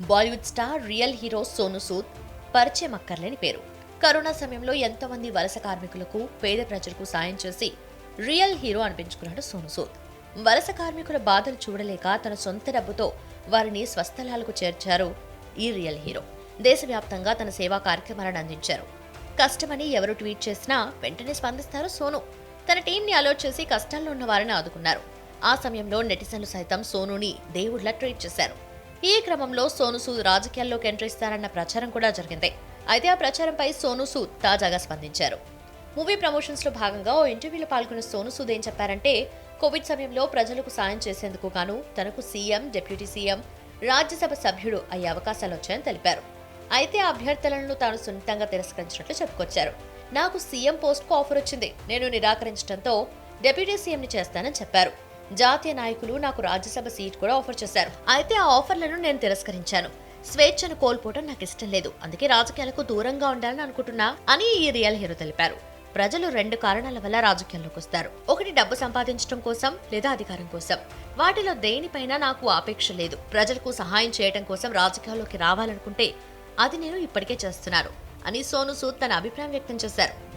Bollywood star real hero Sonu Sood పరిచయం అక్కర్లేని పేరు. కరోనా సమయంలో ఎంతోమంది వలస కార్మికులకు పేద ప్రజలకు సాయం చేసి రియల్ హీరో అనిపించుకున్నాడు సోను సూద్. వలస కార్మికుల బాధలు చూడలేక తన సొంత డబ్బుతో వారిని స్వస్థలాలకు చేర్చారు ఈ రియల్ హీరో. దేశవ్యాప్తంగా తన సేవా కార్యక్రమాలను అందించారు. కష్టమని ఎవరు ట్వీట్ చేసినా వెంటనే స్పందిస్తారు సోను. తన టీంని అలర్ట్ చేసి కష్టాల్లో ఉన్న వారిని ఆదుకున్నారు. ఆ సమయంలో నెటిజన్లు సైతం సోనుని దేవుళ్ళా ట్రీట్ చేశారు. ఈ క్రమంలో సోను సూద్ రాజకీయాల్లోకి ఎంట్రీ ఇస్తారన్న ప్రచారం కూడా జరిగింది. అయితే ఆ ప్రచారంపై సోను సూద్ తాజాగా స్పందించారు. మూవీ ప్రమోషన్స్లో భాగంగా ఓ ఇంటర్వ్యూలో పాల్గొన్న సోను సూద్ ఏం చెప్పారంటే కోవిడ్ సమయంలో ప్రజలకు సాయం చేసేందుకు గాను తనకు సీఎం డిప్యూటీ సీఎం రాజ్యసభ సభ్యుడు అయ్యే అవకాశాలు వచ్చాయని తెలిపారు. అయితే ఆ అభ్యర్థులను తాను సున్నితంగా తిరస్కరించినట్లు చెప్పుకొచ్చారు. నాకు సీఎం పోస్ట్కు ఆఫర్ వచ్చింది. నేను నిరాకరించడంతో డిప్యూటీ సీఎంని చేస్తానని చెప్పారు. జాతీయ నాయకులు నాకు రాజ్యసభ సీట్ కూడా ఆఫర్ చేశారు. అయితే ఆ ఆఫర్లను నేను తిరస్కరించాను. స్వేచ్ఛను కోల్పోవడం నాకు ఇష్టం లేదు. అందుకే రాజకీయాలకు దూరంగా ఉండాలని అనుకుంటున్నా అని ఈ రియల్ హీరో తెలిపారు. ప్రజలు రెండు కారణాల వల్ల రాజకీయాల్లోకి వస్తారు. ఒకటి డబ్బు సంపాదించడం కోసం లేదా అధికారం కోసం. వాటిలో దేనిపైన నాకు ఆపేక్ష లేదు. ప్రజలకు సహాయం చేయడం కోసం రాజకీయాల్లోకి రావాలనుకుంటే అది నేను ఇప్పటికే చేస్తున్నాను అని సోను సూద్ తన అభిప్రాయం వ్యక్తం చేశారు.